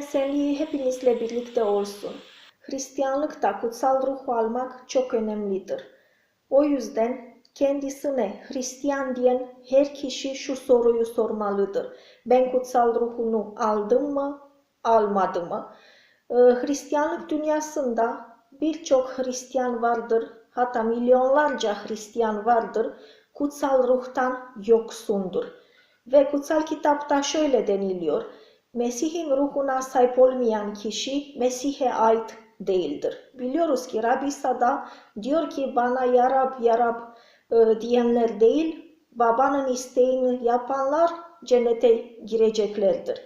Esenliği hepinizle birlikte olsun. Hristiyanlıkta kutsal ruhu almak çok önemlidir. O yüzden kendisine Hristiyan diyen her kişi şu soruyu sormalıdır. Ben kutsal ruhunu aldım mı, almadım mı? Ee, Hristiyanlık dünyasında birçok Hristiyan vardır, hatta milyonlarca Hristiyan vardır, kutsal ruhtan yoksundur. Ve kutsal kitapta şöyle deniliyor, Mesih'in ruhuna sahip olmayan kişi Mesih'e ait değildir. Biliyoruz ki Rabbi İsa'da diyor ki bana ya Rab ya Rab e, diyenler değil, babanın isteğini yapanlar cennete gireceklerdir.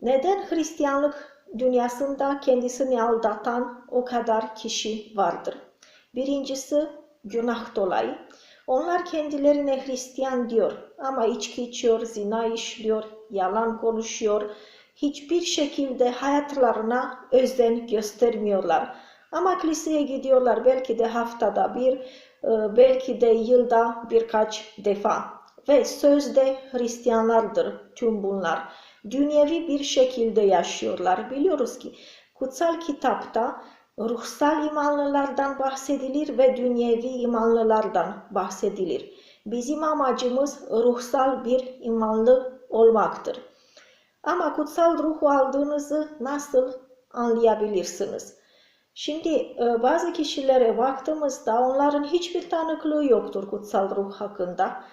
Neden Hristiyanlık dünyasında kendisini aldatan o kadar kişi vardır? Birincisi günah dolayı. Onlar kendilerine Hristiyan diyor ama içki içiyor, zina işliyor, yalan konuşuyor. Hiçbir şekilde hayatlarına özen göstermiyorlar. Ama kiliseye gidiyorlar belki de haftada bir, e, belki de yılda birkaç defa. Ve sözde Hristiyanlardır tüm bunlar. Dünyevi bir şekilde yaşıyorlar. Biliyoruz ki kutsal kitapta ruhsal imanlılardan bahsedilir ve dünyevi imanlılardan bahsedilir. Bizim amacımız ruhsal bir imanlı olmaktır. Ama kutsal ruhu aldığınızı nasıl anlayabilirsiniz? Şimdi e, bazı kişilere baktığımızda onların hiçbir tanıklığı yoktur kutsal ruh hakkında.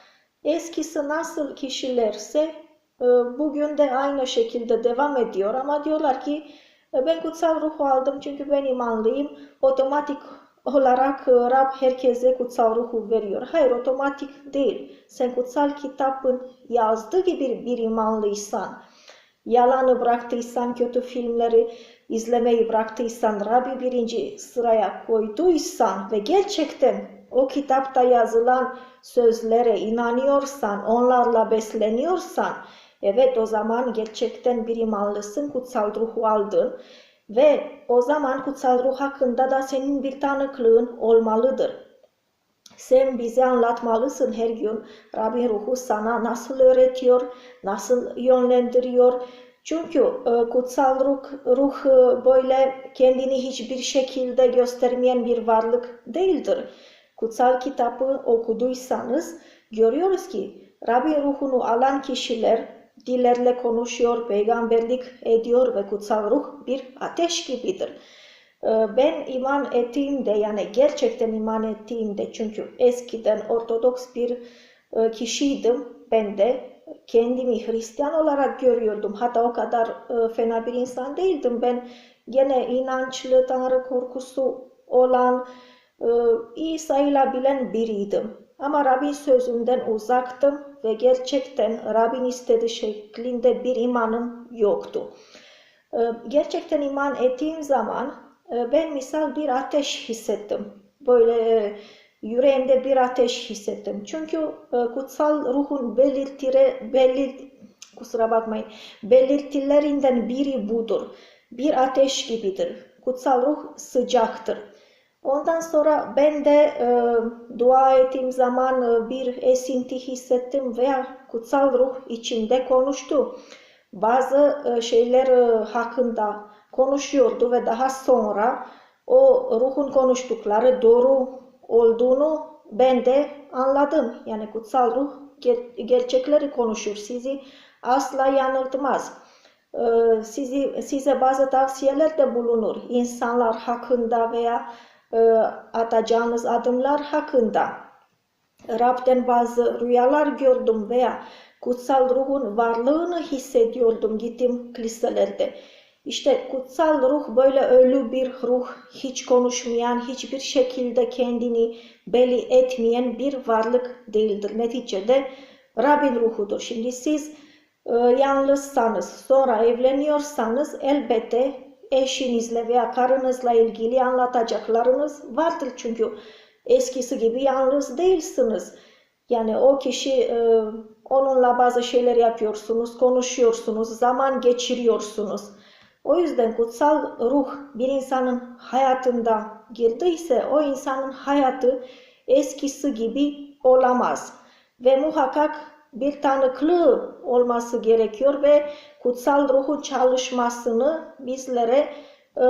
Eskisi nasıl kişilerse e, bugün de aynı şekilde devam ediyor ama diyorlar ki e, ben kutsal ruhu aldım çünkü ben imanlıyım. Otomatik olarak Rab herkese kutsal ruhu veriyor. Hayır otomatik değil. Sen kutsal kitabın yazdığı gibi bir imanlıysan, yalanı bıraktıysan, kötü filmleri izlemeyi bıraktıysan, Rabbi birinci sıraya koyduysan ve gerçekten o kitapta yazılan sözlere inanıyorsan, onlarla besleniyorsan, evet o zaman gerçekten bir imanlısın, kutsal ruhu aldın ve o zaman kutsal ruh hakkında da senin bir tanıklığın olmalıdır. Sen bize anlatmalısın her gün Rabbin ruhu sana nasıl öğretiyor, nasıl yönlendiriyor. Çünkü e, kutsal ruh, ruh e, böyle kendini hiçbir şekilde göstermeyen bir varlık değildir. Kutsal kitabı okuduysanız görüyoruz ki Rabbin ruhunu alan kişiler dillerle konuşuyor, peygamberlik ediyor ve kutsal ruh bir ateş gibidir. Ee, ben iman ettiğimde yani gerçekten iman ettiğimde çünkü eskiden Ortodoks bir e, kişiydim ben de kendimi Hristiyan olarak görüyordum. Hatta o kadar e, fena bir insan değildim. Ben gene inançlı, Tanrı korkusu olan, e, iyi sayılabilen biriydim. Ama Rabbin sözünden uzaktım ve gerçekten Rabbin istediği şeklinde bir imanım yoktu. Gerçekten iman ettiğim zaman ee, ben misal bir ateş hissettim. Böyle e, yüreğimde bir ateş hissettim. Çünkü e, kutsal ruhun belirtire, belirt, kusura bakmayın, belirtilerinden biri budur. Bir ateş gibidir. Kutsal ruh sıcaktır. Ondan sonra ben de e, dua ettiğim zaman e, bir esinti hissettim veya kutsal ruh içinde konuştu. Bazı e, şeyler e, hakkında konuşuyordu ve daha sonra o ruhun konuştukları doğru olduğunu ben de anladım. Yani kutsal ruh ger- gerçekleri konuşur. Sizi asla yanıltmaz. Ee, sizi, size bazı tavsiyeler de bulunur. İnsanlar hakkında veya e, atacağınız adımlar hakkında. Rab'den bazı rüyalar gördüm veya kutsal ruhun varlığını hissediyordum gittim kiliselerde. İşte kutsal ruh böyle ölü bir ruh, hiç konuşmayan, hiçbir şekilde kendini belli etmeyen bir varlık değildir. Neticede Rabbin ruhudur. Şimdi siz e, yalnızsanız, sonra evleniyorsanız elbette eşinizle veya karınızla ilgili anlatacaklarınız vardır. Çünkü eskisi gibi yalnız değilsiniz. Yani o kişi e, onunla bazı şeyler yapıyorsunuz, konuşuyorsunuz, zaman geçiriyorsunuz. O yüzden kutsal ruh bir insanın hayatında girdiyse o insanın hayatı eskisi gibi olamaz. Ve muhakkak bir tanıklığı olması gerekiyor ve kutsal ruhun çalışmasını bizlere e,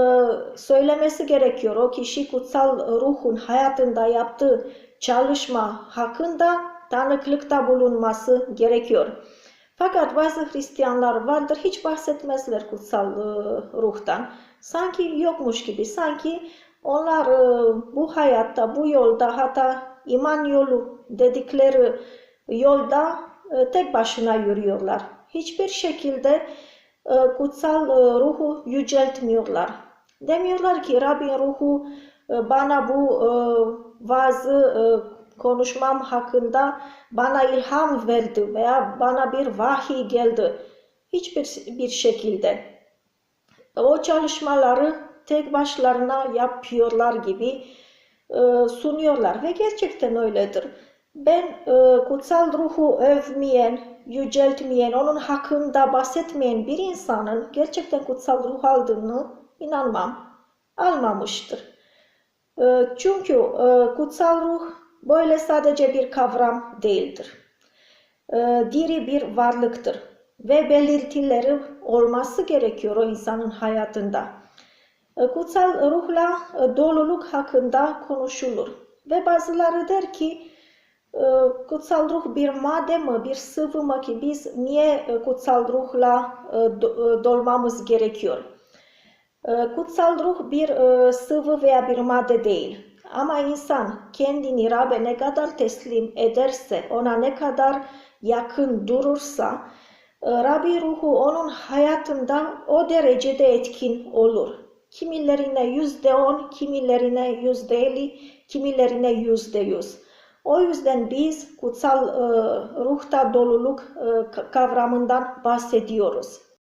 söylemesi gerekiyor. O kişi kutsal ruhun hayatında yaptığı çalışma hakkında tanıklıkta bulunması gerekiyor. Fakat bazı Hristiyanlar vardır hiç bahsetmezler kutsal e, ruhtan. Sanki yokmuş gibi, sanki onlar e, bu hayatta, bu yolda hatta iman yolu dedikleri yolda tek başına yürüyorlar. Hiçbir şekilde e, kutsal e, ruhu yüceltmiyorlar. Demiyorlar ki Rabbin ruhu e, bana bu e, e, konuşmam hakkında bana ilham verdi veya bana bir vahiy geldi. Hiçbir bir şekilde. O çalışmaları tek başlarına yapıyorlar gibi e, sunuyorlar ve gerçekten öyledir. Ben e, kutsal ruhu övmeyen, yüceltmeyen, onun hakkında bahsetmeyen bir insanın gerçekten kutsal ruh aldığını inanmam. Almamıştır. E, çünkü e, kutsal ruh böyle sadece bir kavram değildir. E, diri bir varlıktır ve belirtileri olması gerekiyor o insanın hayatında. E, kutsal ruhla e, doluluk hakkında konuşulur ve bazıları der ki kutsal ruh bir madde mi, bir sıvı mı ki biz niye kutsal ruhla dolmamız gerekiyor? Kutsal ruh bir sıvı veya bir madde değil. Ama insan kendini Rab'be ne kadar teslim ederse, ona ne kadar yakın durursa, Rabbi ruhu onun hayatında o derecede etkin olur. Kimilerine yüzde on, kimilerine yüzde elli, kimilerine yüzde yüz. O yüzden biz kutsal e, ruhta doluluk e, kavramından bahsediyoruz.